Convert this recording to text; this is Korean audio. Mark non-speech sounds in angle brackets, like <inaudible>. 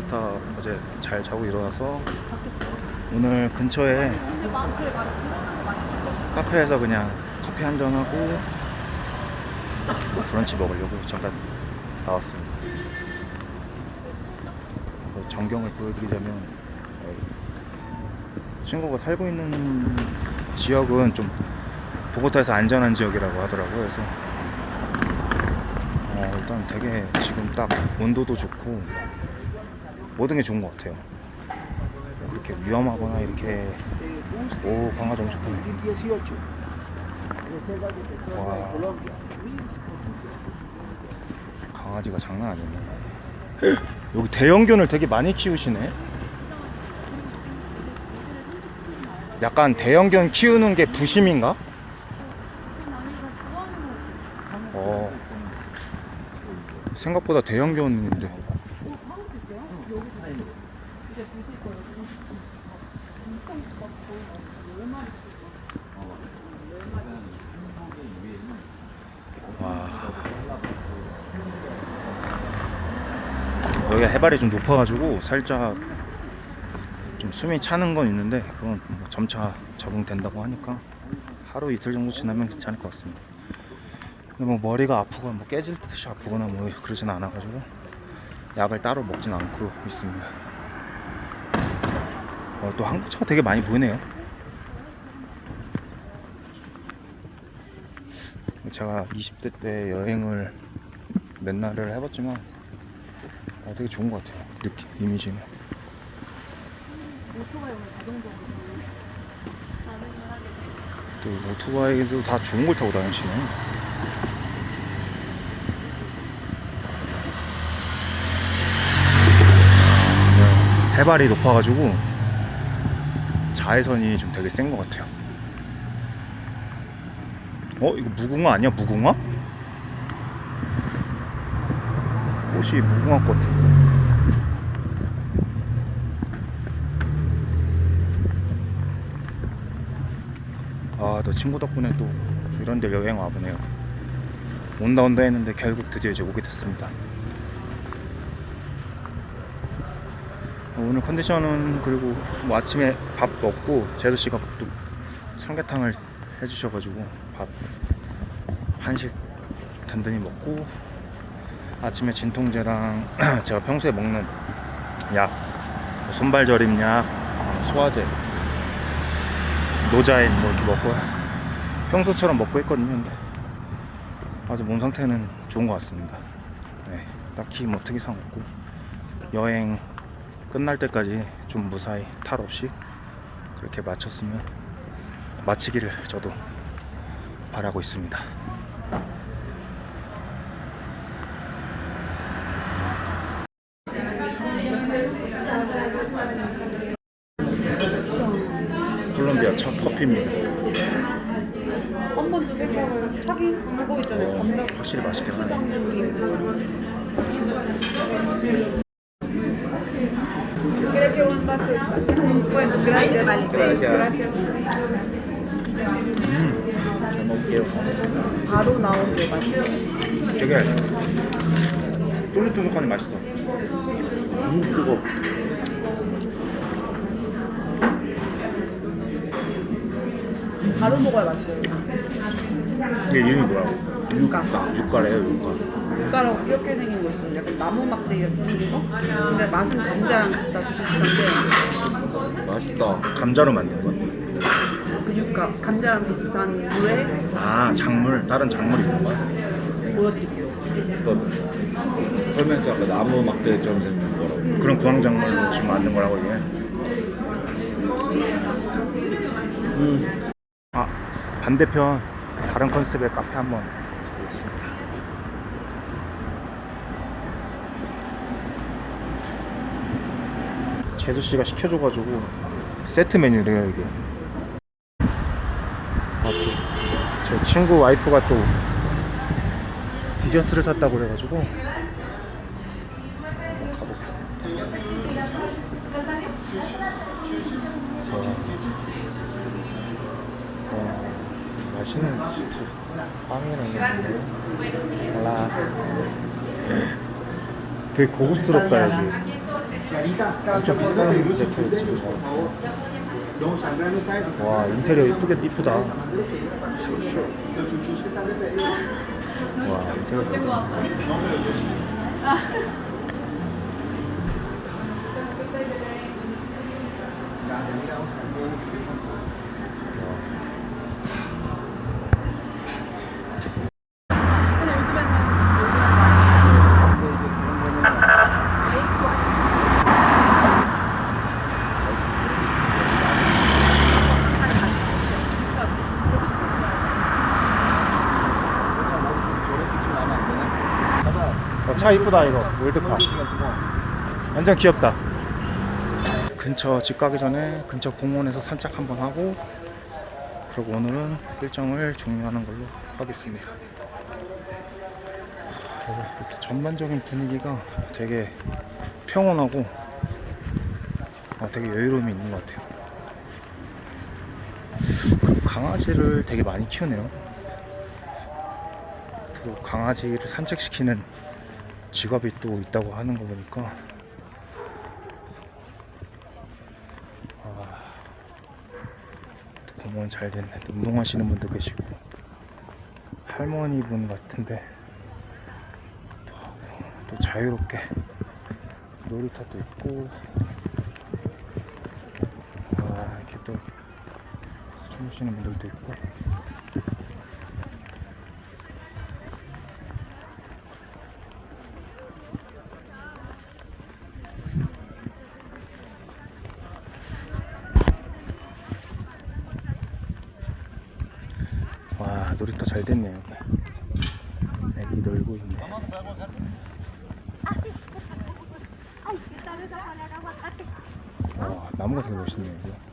못하 어제 잘 자고 일어나서 오늘 근처에 카페에서 그냥 커피 한 잔 하고 브런치 먹으려고 잠깐 나왔습니다. 그 전경을 보여드리자면 어, 친구가 살고 있는 지역은 좀 보고타에서 안전한 지역이라고 하더라고요. 그래서 어, 일단 되게 지금 딱 온도도 좋고 모든 게 좋은 것 같아요. 이렇게 위험하거나 이렇게 오 강아지 엄청 크네. 18. 와 강아지가 장난 아니네. <laughs> 여기 대형견을 되게 많이 키우시네. 약간 대형견 키우는 게 부심인가? 어. 생각보다 대형견인데. 와. 여기가 해발이 좀 높아가지고 살짝 좀 숨이 차는 건 있는데 그건 뭐 점차 적응된다고 하니까 하루 이틀 정도 지나면 괜찮을 것 같습니다. 근데 뭐 머리가 아프거나 뭐 깨질 듯이 아프거나 뭐 그러진 않아가지고 약을 따로 먹진 않고 있습니다. 어, 또 한국 차가 되게 많이 보이네요. 제가 20대 때 여행을 몇 날을 해봤지만 어, 되게 좋은 것 같아요. 느낌, 이미지는. 또 오토바이도 다 좋은 걸 타고 다니시네. 네, 해발이 높아가지고 자외선이 좀 되게 센 것 같아요. 어? 이거 무궁화 아니야? 무궁화? 꽃이 무궁화 꽃. 아, 너 친구 덕분에 또 이런 데 여행 와보네요. 온다 온다 했는데 결국 드디어 이제 오게 됐습니다. 어, 오늘 컨디션은 그리고 뭐 아침에 밥 먹고 제도 씨가 또 삼계탕을 해주셔가지고 밥 한식 든든히 먹고 아침에 진통제랑 <clears throat> 제가 평소에 먹는 약뭐 손발 저림 약, 어, 소화제, 노자인 뭐 이렇게 먹고 평소처럼 먹고 있거든요. 근데 아주 몸 상태는 좋은 것 같습니다. 네, 딱히 뭐 특이사항 없고 여행 끝날 때까지 좀 무사히 탈 없이 그렇게 마쳤으면 마치기를 저도 바라고 있습니다. 콜롬비아 첫 커피입니다. 한 번도 생각을 하긴 그거 있잖아요. 감자 확실히 맛있긴 하네. Creo que un vaso está. Bueno, gracias. Gracias. gracias. 잘 먹을게요. 바로 나온 게 맛있어. 되게 쫀득쫀득하니 맛있어. 음, 뜨거. 바로 먹어야 맛있어요. 이게 이름이 뭐야? 육가. 육가래요, 육가. 육가라고 이렇게 생긴 거 있어요. 약간 나무 막대 이렇게 생긴 거. 근데 맛은 감자랑 비슷한데 맛있다. 감자로 만든 거? 그 육가 감자랑 비슷한 물에 아, 작물. 다른 작물이 뭔가? 보여드릴게요. 설명자 아까 나무 막대처럼 생긴 거라고. 그런 구황 작물로 지금 만든 거라고 이게. 아, 반대편 다른 컨셉의 카페 한번 가보겠습니다. 재수 씨가 시켜줘가지고 세트 메뉴래요 이게. 아, 또, 제 친구 와이프가 또 디저트를 샀다고 그래가지고 가보겠습니다. 와, 와, 맛있는 진짜 빵이랑 있는데. 달라. 되게 고급스럽다 여기. 엄청 비싼 제품이지. 와 인테리어 이쁘게 이쁘다. 와 인테리어 너무 근 차 이쁘다 이거. 월드카 완전 귀엽다. 근처 집 가기 전에 근처 공원에서 산책 한번 하고 그리고 오늘은 일정을 종료하는 걸로 하겠습니다. 하, 이렇게 전반적인 분위기가 되게 평온하고 어, 되게 여유로움이 있는 것 같아요. 그리고 강아지를 되게 많이 키우네요. 또 강아지를 산책시키는 직업이 또 있다고 하는 거 보니까. 아, 또 공원 잘 됐네. 또 운동하시는 분도 계시고. 할머니 분 같은데. 또, 또 자유롭게 놀이터도 있고. 아, 이렇게 또 주무시는 분들도 있고 놀이터 잘 됐네 여기 애기 놀고 있네. 와 나무가 되게 멋있네 여기